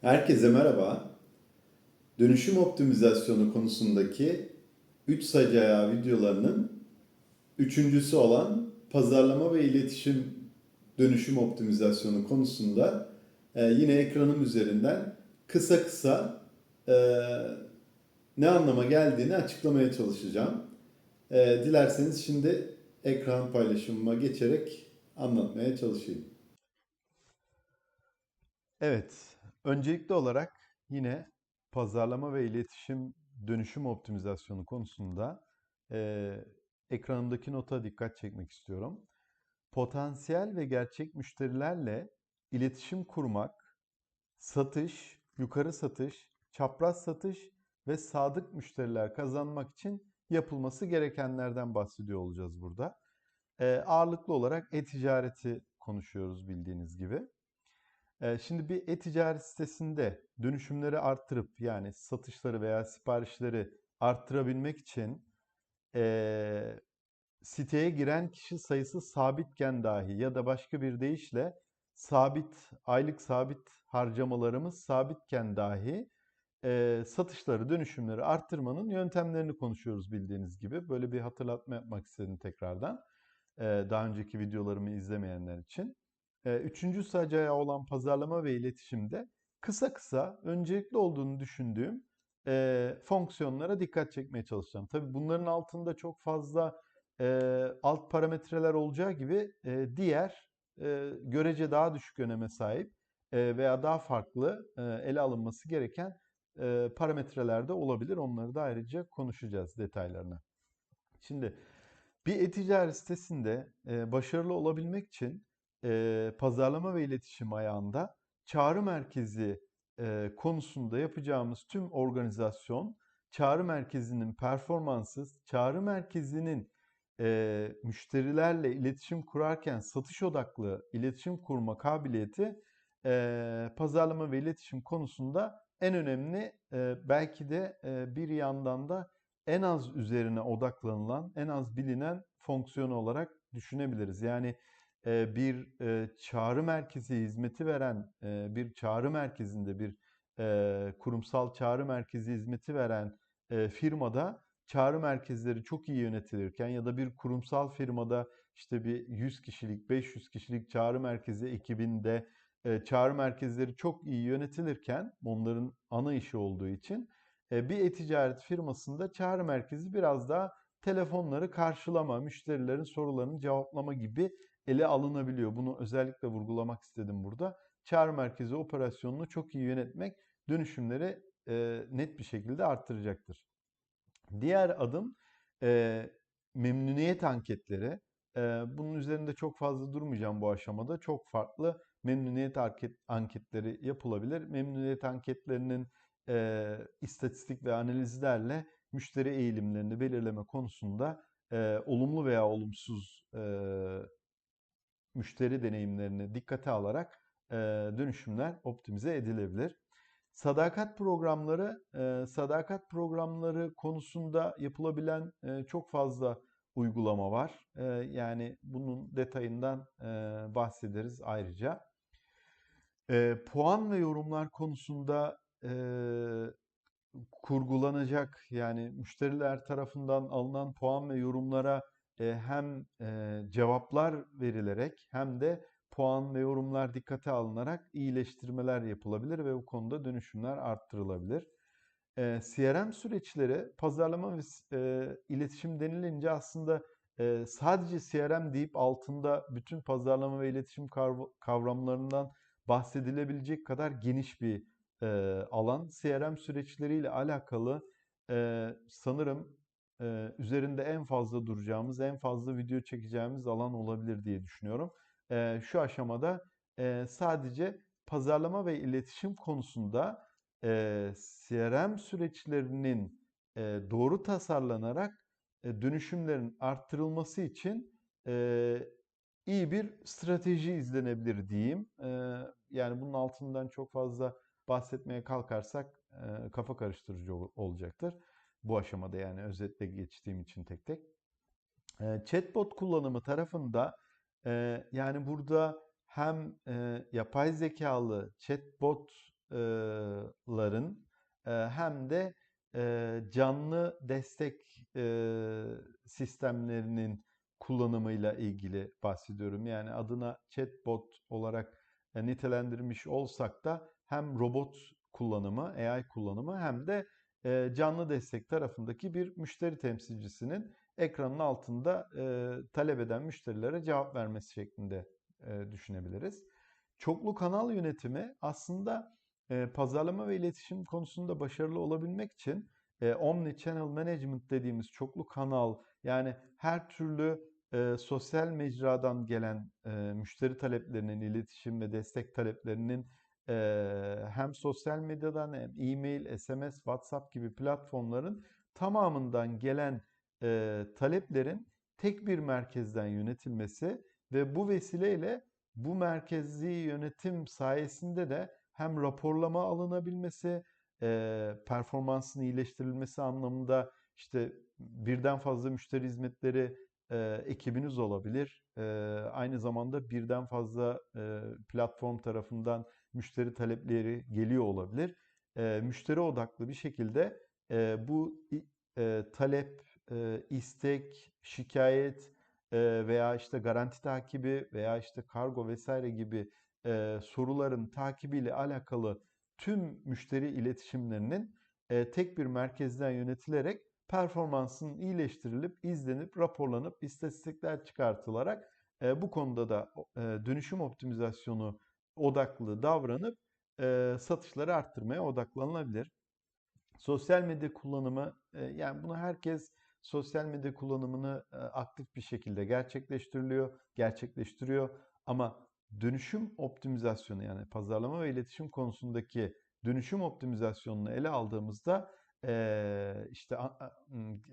Herkese merhaba. Dönüşüm optimizasyonu konusundaki 3 sac ayağı videolarının üçüncüsü olan pazarlama ve iletişim dönüşüm optimizasyonu konusunda e, yine ekranım üzerinden kısa kısa e, ne anlama geldiğini açıklamaya çalışacağım. E, dilerseniz şimdi ekran paylaşımıma geçerek anlatmaya çalışayım. Evet, öncelikli olarak yine pazarlama ve iletişim dönüşüm optimizasyonu konusunda eee ekranımdaki nota dikkat çekmek istiyorum. Potansiyel ve gerçek müşterilerle iletişim kurmak, satış, yukarı satış, çapraz satış ve sadık müşteriler kazanmak için yapılması gerekenlerden bahsediyor olacağız burada. Eee, ağırlıklı olarak e-ticareti konuşuyoruz bildiğiniz gibi. Şimdi bir e-ticaret sitesinde dönüşümleri arttırıp yani satışları veya siparişleri arttırabilmek için eee, siteye giren kişi sayısı sabitken dahi ya da başka bir deyişle sabit aylık sabit harcamalarımız sabitken dahi eee, satışları dönüşümleri arttırmanın yöntemlerini konuşuyoruz bildiğiniz gibi. Böyle bir hatırlatma yapmak istedim tekrardan. Eee, daha önceki videolarımı izlemeyenler için. Üçüncü sac ayağı olan pazarlama ve iletişimde kısa kısa öncelikli olduğunu düşündüğüm e, fonksiyonlara dikkat çekmeye çalışacağım. Tabii bunların altında çok fazla e, alt parametreler olacağı gibi e, diğer e, görece daha düşük öneme sahip e, veya daha farklı e, ele alınması gereken e, parametreler de olabilir. Onları da ayrıca konuşacağız detaylarına. Şimdi bir e-ticaret sitesinde e, başarılı olabilmek için e, pazarlama ve iletişim ayağında çağrı merkezi e, konusunda yapacağımız tüm organizasyon, çağrı merkezinin performansı, çağrı merkezinin e, müşterilerle iletişim kurarken satış odaklı iletişim kurma kabiliyeti e, pazarlama ve iletişim konusunda en önemli e, belki de e, bir yandan da en az üzerine odaklanılan, en az bilinen fonksiyon olarak düşünebiliriz. Yani bir çağrı merkezi hizmeti veren bir çağrı merkezinde bir kurumsal çağrı merkezi hizmeti veren firmada çağrı merkezleri çok iyi yönetilirken ya da bir kurumsal firmada işte bir 100 kişilik 500 kişilik çağrı merkezi ekibinde çağrı merkezleri çok iyi yönetilirken onların ana işi olduğu için bir e-ticaret firmasında çağrı merkezi biraz daha telefonları karşılama, müşterilerin sorularını cevaplama gibi ele alınabiliyor. Bunu özellikle vurgulamak istedim burada. Çağrı merkezi operasyonunu çok iyi yönetmek dönüşümleri e, net bir şekilde arttıracaktır. Diğer adım e, memnuniyet anketleri. E, bunun üzerinde çok fazla durmayacağım bu aşamada. Çok farklı memnuniyet anket, anketleri yapılabilir. Memnuniyet anketlerinin e, istatistik ve analizlerle müşteri eğilimlerini belirleme konusunda e, olumlu veya olumsuz e, müşteri deneyimlerini dikkate alarak dönüşümler optimize edilebilir. Sadakat programları, sadakat programları konusunda yapılabilen çok fazla uygulama var. Yani bunun detayından bahsederiz ayrıca. Puan ve yorumlar konusunda kurgulanacak yani müşteriler tarafından alınan puan ve yorumlara hem cevaplar verilerek hem de puan ve yorumlar dikkate alınarak iyileştirmeler yapılabilir ve bu konuda dönüşümler arttırılabilir. E, CRM süreçleri pazarlama ve iletişim denilince aslında sadece CRM deyip altında bütün pazarlama ve iletişim kavramlarından bahsedilebilecek kadar geniş bir alan. CRM süreçleriyle alakalı sanırım üzerinde en fazla duracağımız, en fazla video çekeceğimiz alan olabilir diye düşünüyorum. Şu aşamada sadece pazarlama ve iletişim konusunda CRM süreçlerinin doğru tasarlanarak dönüşümlerin arttırılması için iyi bir strateji izlenebilir diyeyim. Yani bunun altından çok fazla bahsetmeye kalkarsak kafa karıştırıcı olacaktır. Bu aşamada yani özetle geçtiğim için tek tek. Chatbot kullanımı tarafında yani burada hem yapay zekalı chatbot chatbotların hem de canlı destek sistemlerinin kullanımıyla ilgili bahsediyorum. Yani adına chatbot olarak nitelendirmiş olsak da hem robot kullanımı, AI kullanımı hem de canlı destek tarafındaki bir müşteri temsilcisinin ekranın altında e, talep eden müşterilere cevap vermesi şeklinde e, düşünebiliriz. Çoklu kanal yönetimi aslında e, pazarlama ve iletişim konusunda başarılı olabilmek için e, omni channel management dediğimiz çoklu kanal yani her türlü e, sosyal mecradan gelen e, müşteri taleplerinin, iletişim ve destek taleplerinin e, hem sosyal medyadan hem e-mail, SMS, WhatsApp gibi platformların tamamından gelen e, taleplerin tek bir merkezden yönetilmesi ve bu vesileyle bu merkezi yönetim sayesinde de hem raporlama alınabilmesi, e, performansın iyileştirilmesi anlamında işte birden fazla müşteri hizmetleri e, ekibiniz olabilir. E, aynı zamanda birden fazla e, platform tarafından müşteri talepleri geliyor olabilir. E, müşteri odaklı bir şekilde e, bu e, talep, e, istek, şikayet e, veya işte garanti takibi veya işte kargo vesaire gibi e, soruların takibiyle alakalı tüm müşteri iletişimlerinin e, tek bir merkezden yönetilerek performansının iyileştirilip, izlenip, raporlanıp, istatistikler çıkartılarak e, bu konuda da e, dönüşüm optimizasyonu odaklı davranıp e, satışları arttırmaya odaklanılabilir. Sosyal medya kullanımı, e, yani bunu herkes sosyal medya kullanımını e, aktif bir şekilde gerçekleştiriliyor, gerçekleştiriyor. Ama dönüşüm optimizasyonu yani pazarlama ve iletişim konusundaki dönüşüm optimizasyonunu ele aldığımızda e, işte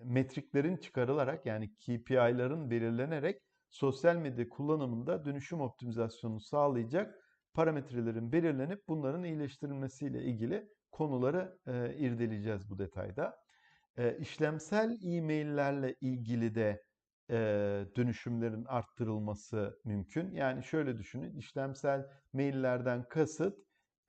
metriklerin çıkarılarak yani KPI'ların belirlenerek sosyal medya kullanımında dönüşüm optimizasyonunu sağlayacak parametrelerin belirlenip bunların iyileştirilmesiyle ilgili konuları e, irdeleyeceğiz bu detayda. E, işlemsel e-maillerle ilgili de e, dönüşümlerin arttırılması mümkün. Yani şöyle düşünün, işlemsel maillerden kasıt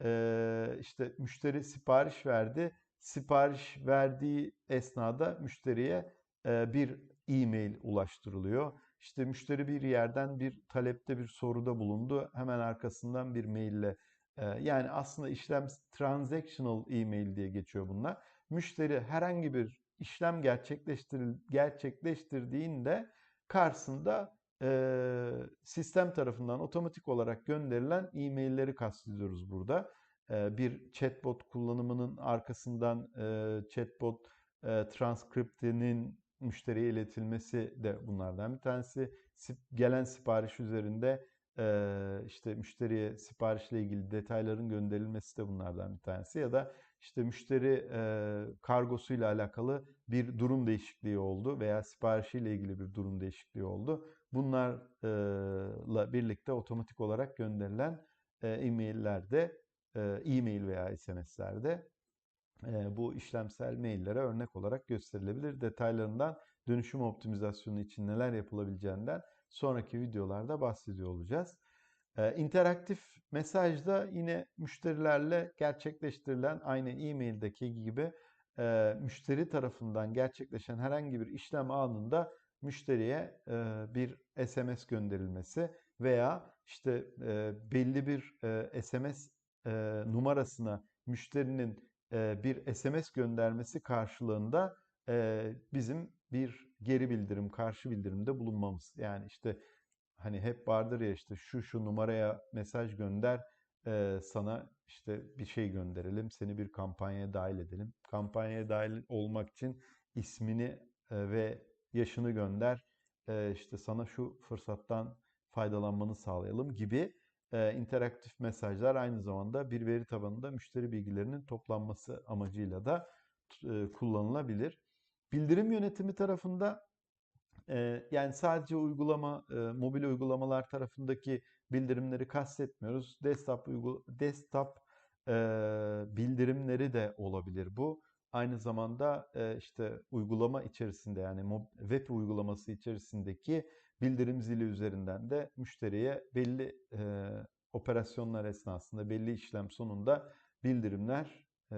e, işte müşteri sipariş verdi, sipariş verdiği esnada müşteriye e, bir e-mail ulaştırılıyor. İşte müşteri bir yerden bir talepte bir soruda bulundu. Hemen arkasından bir maille e, yani aslında işlem transactional e-mail diye geçiyor bunlar. Müşteri herhangi bir işlem gerçekleştir gerçekleştirdiğinde karşısında e, sistem tarafından otomatik olarak gönderilen e-mailleri kastediyoruz burada bir chatbot kullanımının arkasından chatbot transkriptinin müşteriye iletilmesi de bunlardan bir tanesi. Gelen sipariş üzerinde işte müşteriye siparişle ilgili detayların gönderilmesi de bunlardan bir tanesi ya da işte müşteri kargosuyla alakalı bir durum değişikliği oldu veya siparişiyle ilgili bir durum değişikliği oldu. Bunlarla birlikte otomatik olarak gönderilen e-mailler de e-mail veya SMS'lerde bu işlemsel maillere örnek olarak gösterilebilir. Detaylarından dönüşüm optimizasyonu için neler yapılabileceğinden sonraki videolarda bahsediyor olacağız. İnteraktif mesajda yine müşterilerle gerçekleştirilen aynı e-maildeki gibi müşteri tarafından gerçekleşen herhangi bir işlem anında müşteriye bir SMS gönderilmesi veya işte belli bir SMS e, numarasına müşterinin e, bir SMS göndermesi karşılığında bizim bir geri bildirim, karşı bildirimde bulunmamız. Yani işte hani hep vardır ya işte şu şu numaraya mesaj gönder, sana işte bir şey gönderelim, seni bir kampanyaya dahil edelim. Kampanyaya dahil olmak için ismini ve yaşını gönder, işte sana şu fırsattan faydalanmanı sağlayalım gibi e, interaktif mesajlar aynı zamanda bir veri tabanında müşteri bilgilerinin toplanması amacıyla da e, kullanılabilir. Bildirim yönetimi tarafında e, yani sadece uygulama, e, mobil uygulamalar tarafındaki bildirimleri kastetmiyoruz. Desktop, uygul desktop e, bildirimleri de olabilir bu. Aynı zamanda e, işte uygulama içerisinde yani web uygulaması içerisindeki bildirim zili üzerinden de müşteriye belli e, operasyonlar esnasında belli işlem sonunda bildirimler e,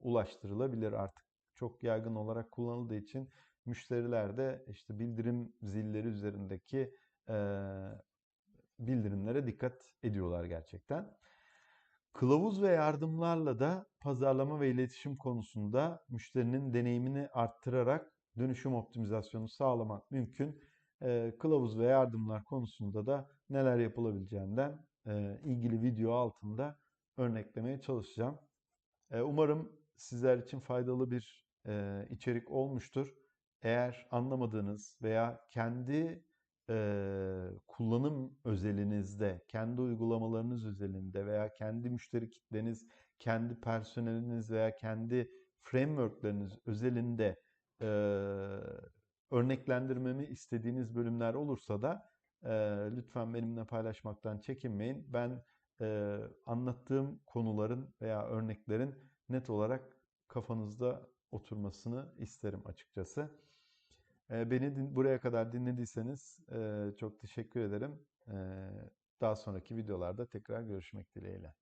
ulaştırılabilir artık. Çok yaygın olarak kullanıldığı için müşteriler de işte bildirim zilleri üzerindeki e, bildirimlere dikkat ediyorlar gerçekten. Kılavuz ve yardımlarla da pazarlama ve iletişim konusunda müşterinin deneyimini arttırarak dönüşüm optimizasyonu sağlamak mümkün. Kılavuz ve yardımlar konusunda da neler yapılabileceğinden ilgili video altında örneklemeye çalışacağım. Umarım sizler için faydalı bir içerik olmuştur. Eğer anlamadığınız veya kendi e, kullanım özelinizde, kendi uygulamalarınız özelinde veya kendi müşteri kitleniz, kendi personeliniz veya kendi frameworkleriniz özelinde e, örneklendirmemi istediğiniz bölümler olursa da e, lütfen benimle paylaşmaktan çekinmeyin. Ben e, anlattığım konuların veya örneklerin net olarak kafanızda oturmasını isterim açıkçası. Beni buraya kadar dinlediyseniz çok teşekkür ederim. Daha sonraki videolarda tekrar görüşmek dileğiyle.